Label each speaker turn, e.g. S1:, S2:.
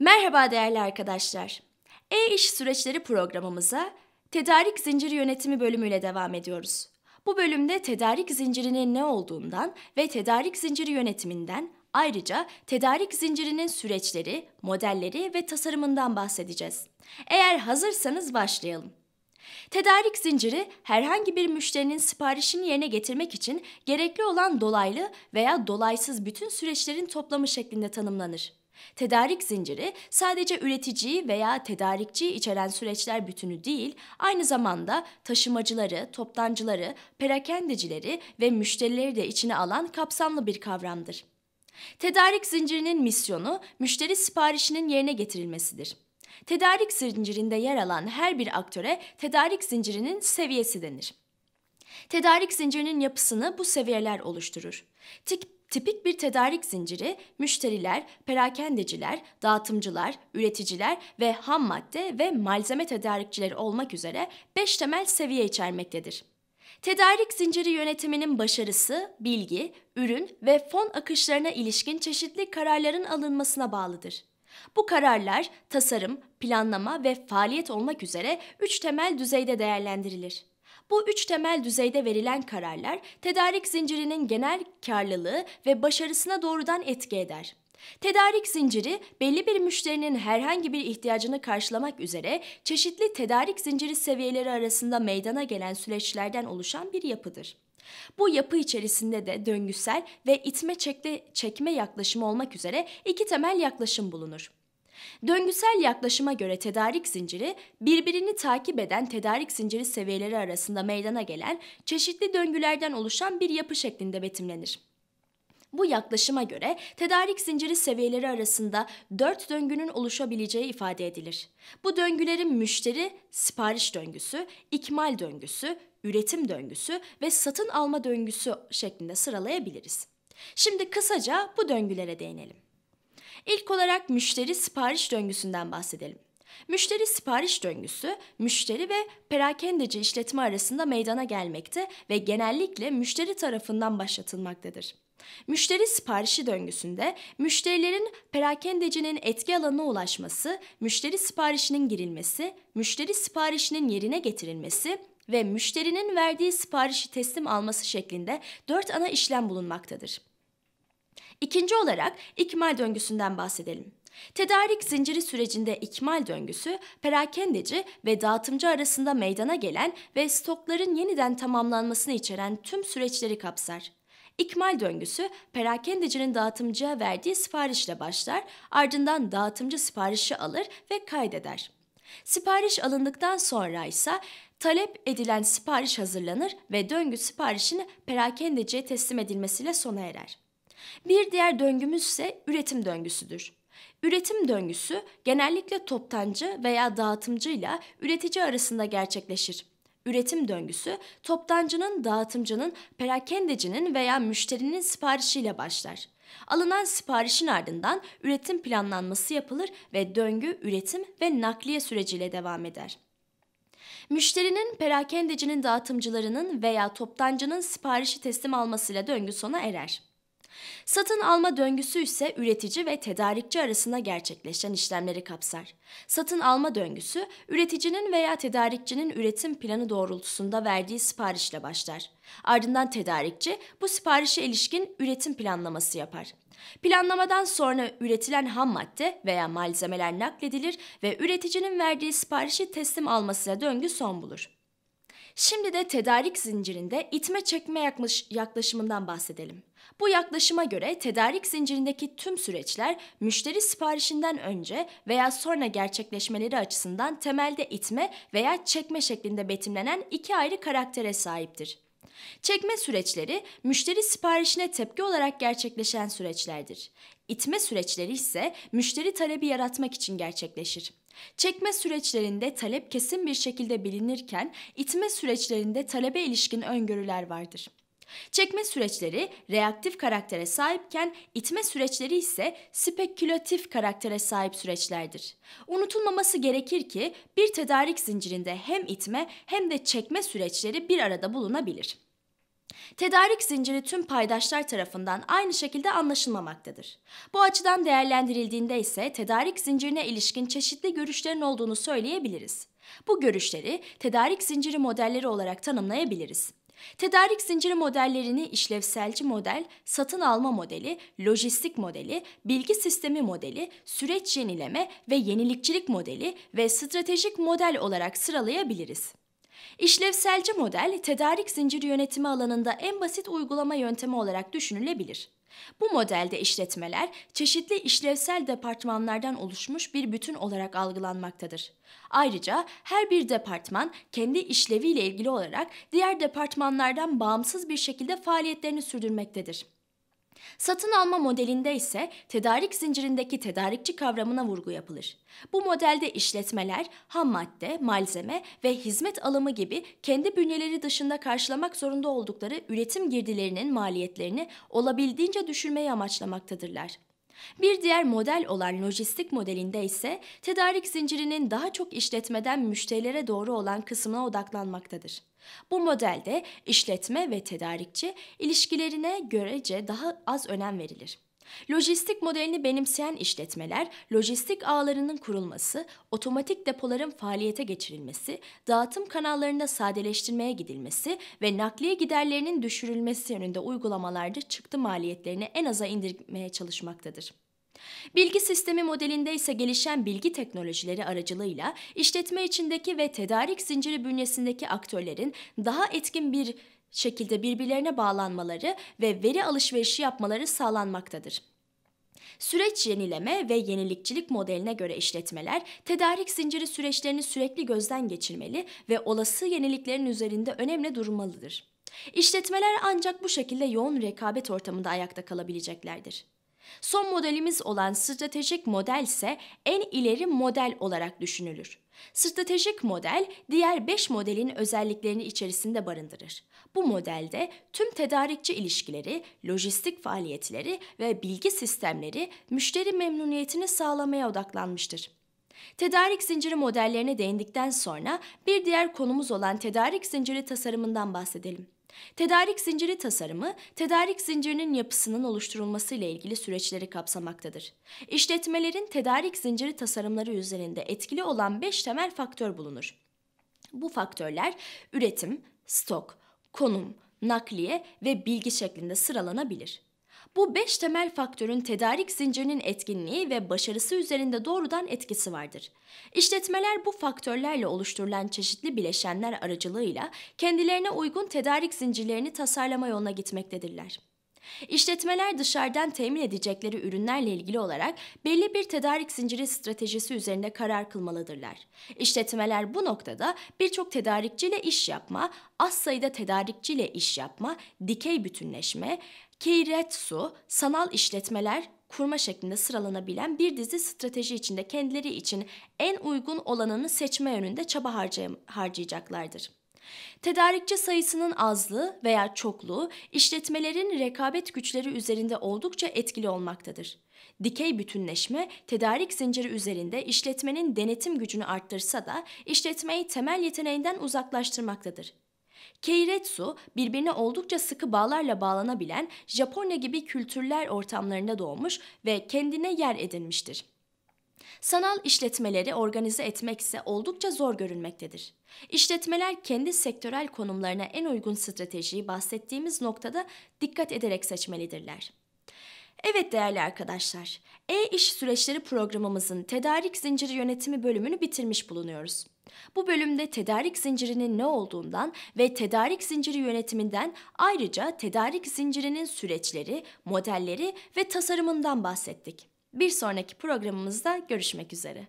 S1: Merhaba değerli arkadaşlar. E-İş Süreçleri programımıza Tedarik Zinciri Yönetimi bölümüyle devam ediyoruz. Bu bölümde tedarik zincirinin ne olduğundan ve tedarik zinciri yönetiminden ayrıca tedarik zincirinin süreçleri, modelleri ve tasarımından bahsedeceğiz. Eğer hazırsanız başlayalım. Tedarik zinciri herhangi bir müşterinin siparişini yerine getirmek için gerekli olan dolaylı veya dolaysız bütün süreçlerin toplamı şeklinde tanımlanır. Tedarik zinciri sadece üreticiyi veya tedarikçiyi içeren süreçler bütünü değil, aynı zamanda taşımacıları, toptancıları, perakendecileri ve müşterileri de içine alan kapsamlı bir kavramdır. Tedarik zincirinin misyonu müşteri siparişinin yerine getirilmesidir. Tedarik zincirinde yer alan her bir aktöre tedarik zincirinin seviyesi denir. Tedarik zincirinin yapısını bu seviyeler oluşturur. Tik Tipik bir tedarik zinciri müşteriler, perakendeciler, dağıtımcılar, üreticiler ve ham madde ve malzeme tedarikçileri olmak üzere 5 temel seviye içermektedir. Tedarik zinciri yönetiminin başarısı, bilgi, ürün ve fon akışlarına ilişkin çeşitli kararların alınmasına bağlıdır. Bu kararlar tasarım, planlama ve faaliyet olmak üzere üç temel düzeyde değerlendirilir. Bu üç temel düzeyde verilen kararlar tedarik zincirinin genel karlılığı ve başarısına doğrudan etki eder. Tedarik zinciri belli bir müşterinin herhangi bir ihtiyacını karşılamak üzere çeşitli tedarik zinciri seviyeleri arasında meydana gelen süreçlerden oluşan bir yapıdır. Bu yapı içerisinde de döngüsel ve itme çekme, çekme yaklaşımı olmak üzere iki temel yaklaşım bulunur. Döngüsel yaklaşıma göre tedarik zinciri, birbirini takip eden tedarik zinciri seviyeleri arasında meydana gelen çeşitli döngülerden oluşan bir yapı şeklinde betimlenir. Bu yaklaşıma göre tedarik zinciri seviyeleri arasında dört döngünün oluşabileceği ifade edilir. Bu döngülerin müşteri, sipariş döngüsü, ikmal döngüsü, üretim döngüsü ve satın alma döngüsü şeklinde sıralayabiliriz. Şimdi kısaca bu döngülere değinelim. İlk olarak müşteri sipariş döngüsünden bahsedelim. Müşteri sipariş döngüsü, müşteri ve perakendeci işletme arasında meydana gelmekte ve genellikle müşteri tarafından başlatılmaktadır. Müşteri siparişi döngüsünde müşterilerin perakendecinin etki alanına ulaşması, müşteri siparişinin girilmesi, müşteri siparişinin yerine getirilmesi ve müşterinin verdiği siparişi teslim alması şeklinde dört ana işlem bulunmaktadır. İkinci olarak ikmal döngüsünden bahsedelim. Tedarik zinciri sürecinde ikmal döngüsü, perakendeci ve dağıtımcı arasında meydana gelen ve stokların yeniden tamamlanmasını içeren tüm süreçleri kapsar. İkmal döngüsü, perakendecinin dağıtımcıya verdiği siparişle başlar, ardından dağıtımcı siparişi alır ve kaydeder. Sipariş alındıktan sonra ise talep edilen sipariş hazırlanır ve döngü siparişini perakendeciye teslim edilmesiyle sona erer. Bir diğer döngümüz ise üretim döngüsüdür. Üretim döngüsü genellikle toptancı veya dağıtımcıyla üretici arasında gerçekleşir. Üretim döngüsü toptancının, dağıtımcının, perakendecinin veya müşterinin siparişiyle başlar. Alınan siparişin ardından üretim planlanması yapılır ve döngü üretim ve nakliye süreciyle devam eder. Müşterinin, perakendecinin, dağıtımcılarının veya toptancının siparişi teslim almasıyla döngü sona erer. Satın alma döngüsü ise üretici ve tedarikçi arasında gerçekleşen işlemleri kapsar. Satın alma döngüsü, üreticinin veya tedarikçinin üretim planı doğrultusunda verdiği siparişle başlar. Ardından tedarikçi bu siparişe ilişkin üretim planlaması yapar. Planlamadan sonra üretilen ham madde veya malzemeler nakledilir ve üreticinin verdiği siparişi teslim almasıyla döngü son bulur. Şimdi de tedarik zincirinde itme çekme yaklaş yaklaşımından bahsedelim. Bu yaklaşıma göre tedarik zincirindeki tüm süreçler müşteri siparişinden önce veya sonra gerçekleşmeleri açısından temelde itme veya çekme şeklinde betimlenen iki ayrı karaktere sahiptir. Çekme süreçleri müşteri siparişine tepki olarak gerçekleşen süreçlerdir. İtme süreçleri ise müşteri talebi yaratmak için gerçekleşir. Çekme süreçlerinde talep kesin bir şekilde bilinirken itme süreçlerinde talebe ilişkin öngörüler vardır. Çekme süreçleri reaktif karaktere sahipken itme süreçleri ise spekülatif karaktere sahip süreçlerdir. Unutulmaması gerekir ki bir tedarik zincirinde hem itme hem de çekme süreçleri bir arada bulunabilir. Tedarik zinciri tüm paydaşlar tarafından aynı şekilde anlaşılmamaktadır. Bu açıdan değerlendirildiğinde ise tedarik zincirine ilişkin çeşitli görüşlerin olduğunu söyleyebiliriz. Bu görüşleri tedarik zinciri modelleri olarak tanımlayabiliriz. Tedarik zinciri modellerini işlevselci model, satın alma modeli, lojistik modeli, bilgi sistemi modeli, süreç yenileme ve yenilikçilik modeli ve stratejik model olarak sıralayabiliriz. İşlevselci model, tedarik zinciri yönetimi alanında en basit uygulama yöntemi olarak düşünülebilir. Bu modelde işletmeler çeşitli işlevsel departmanlardan oluşmuş bir bütün olarak algılanmaktadır. Ayrıca her bir departman kendi işleviyle ilgili olarak diğer departmanlardan bağımsız bir şekilde faaliyetlerini sürdürmektedir. Satın alma modelinde ise tedarik zincirindeki tedarikçi kavramına vurgu yapılır. Bu modelde işletmeler ham madde, malzeme ve hizmet alımı gibi kendi bünyeleri dışında karşılamak zorunda oldukları üretim girdilerinin maliyetlerini olabildiğince düşürmeyi amaçlamaktadırlar. Bir diğer model olan lojistik modelinde ise tedarik zincirinin daha çok işletmeden müşterilere doğru olan kısmına odaklanmaktadır. Bu modelde işletme ve tedarikçi ilişkilerine görece daha az önem verilir. Lojistik modelini benimseyen işletmeler, lojistik ağlarının kurulması, otomatik depoların faaliyete geçirilmesi, dağıtım kanallarında sadeleştirmeye gidilmesi ve nakliye giderlerinin düşürülmesi yönünde uygulamalarda çıktı maliyetlerini en aza indirmeye çalışmaktadır. Bilgi sistemi modelinde ise gelişen bilgi teknolojileri aracılığıyla işletme içindeki ve tedarik zinciri bünyesindeki aktörlerin daha etkin bir şekilde birbirlerine bağlanmaları ve veri alışverişi yapmaları sağlanmaktadır. Süreç yenileme ve yenilikçilik modeline göre işletmeler tedarik zinciri süreçlerini sürekli gözden geçirmeli ve olası yeniliklerin üzerinde önemli durmalıdır. İşletmeler ancak bu şekilde yoğun rekabet ortamında ayakta kalabileceklerdir. Son modelimiz olan stratejik model ise en ileri model olarak düşünülür. Stratejik model diğer 5 modelin özelliklerini içerisinde barındırır. Bu modelde tüm tedarikçi ilişkileri, lojistik faaliyetleri ve bilgi sistemleri müşteri memnuniyetini sağlamaya odaklanmıştır. Tedarik zinciri modellerine değindikten sonra bir diğer konumuz olan tedarik zinciri tasarımından bahsedelim. Tedarik zinciri tasarımı, tedarik zincirinin yapısının oluşturulması ile ilgili süreçleri kapsamaktadır. İşletmelerin tedarik zinciri tasarımları üzerinde etkili olan 5 temel faktör bulunur. Bu faktörler üretim, stok, konum, nakliye ve bilgi şeklinde sıralanabilir. Bu beş temel faktörün tedarik zincirinin etkinliği ve başarısı üzerinde doğrudan etkisi vardır. İşletmeler bu faktörlerle oluşturulan çeşitli bileşenler aracılığıyla kendilerine uygun tedarik zincirlerini tasarlama yoluna gitmektedirler. İşletmeler dışarıdan temin edecekleri ürünlerle ilgili olarak belli bir tedarik zinciri stratejisi üzerinde karar kılmalıdırlar. İşletmeler bu noktada birçok tedarikçiyle iş yapma, az sayıda tedarikçiyle iş yapma, dikey bütünleşme, Keiretsu, sanal işletmeler kurma şeklinde sıralanabilen bir dizi strateji içinde kendileri için en uygun olanını seçme yönünde çaba harcayacaklardır. Tedarikçi sayısının azlığı veya çokluğu işletmelerin rekabet güçleri üzerinde oldukça etkili olmaktadır. Dikey bütünleşme tedarik zinciri üzerinde işletmenin denetim gücünü arttırsa da işletmeyi temel yeteneğinden uzaklaştırmaktadır. Keiretsu birbirine oldukça sıkı bağlarla bağlanabilen Japonya gibi kültürler ortamlarında doğmuş ve kendine yer edinmiştir. Sanal işletmeleri organize etmek ise oldukça zor görülmektedir. İşletmeler kendi sektörel konumlarına en uygun stratejiyi bahsettiğimiz noktada dikkat ederek seçmelidirler. Evet değerli arkadaşlar, E-İş Süreçleri programımızın tedarik zinciri yönetimi bölümünü bitirmiş bulunuyoruz. Bu bölümde tedarik zincirinin ne olduğundan ve tedarik zinciri yönetiminden ayrıca tedarik zincirinin süreçleri, modelleri ve tasarımından bahsettik. Bir sonraki programımızda görüşmek üzere.